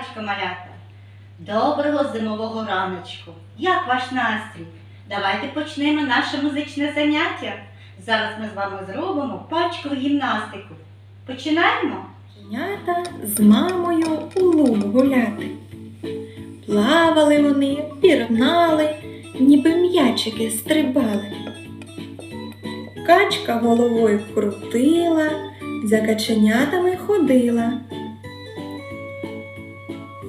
раночку, малята. Доброго зимового раночку. Як ваш настрій? Давайте почнемо наше музичне заняття. Зараз ми з вами зробимо пачкову гімнастику. Починаємо? Кінята з мамою у луг гуляти. Плавали вони, пірнали, ніби м'ячики стрибали. Качка головою крутила, за каченятами ходила.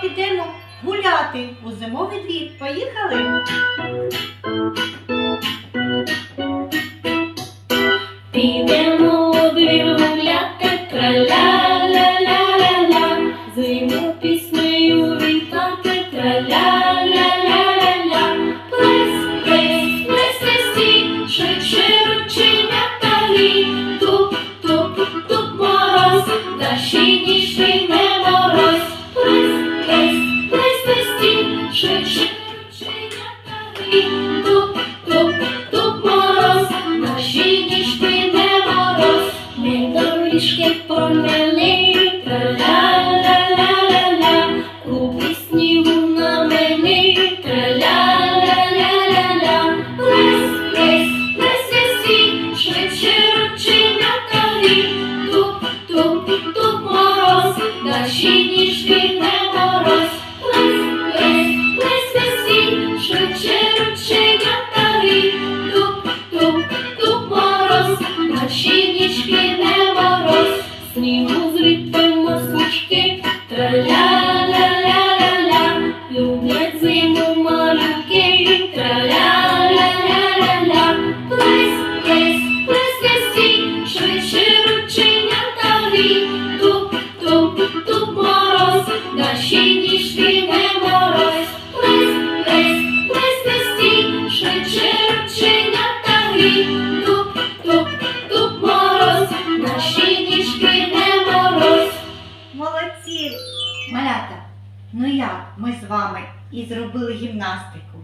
Підемо гуляти у зимовий двір. Поїхали? Підемо у двір гуляти, траля-ля-ля-ля-ля, зиму піснею вітати, траля-ля-ля-ля-ля. Плес, плес, плес, плесі, швидше грі, туп, туп, туп, мороз, наші ніжки не мороз. Швидше і зробили гімнастику,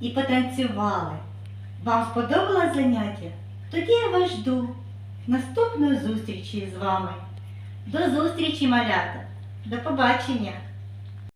і потанцювали. Вам сподобалось заняття? Тоді я вас жду наступної зустрічі з вами. До зустрічі, малята! До побачення!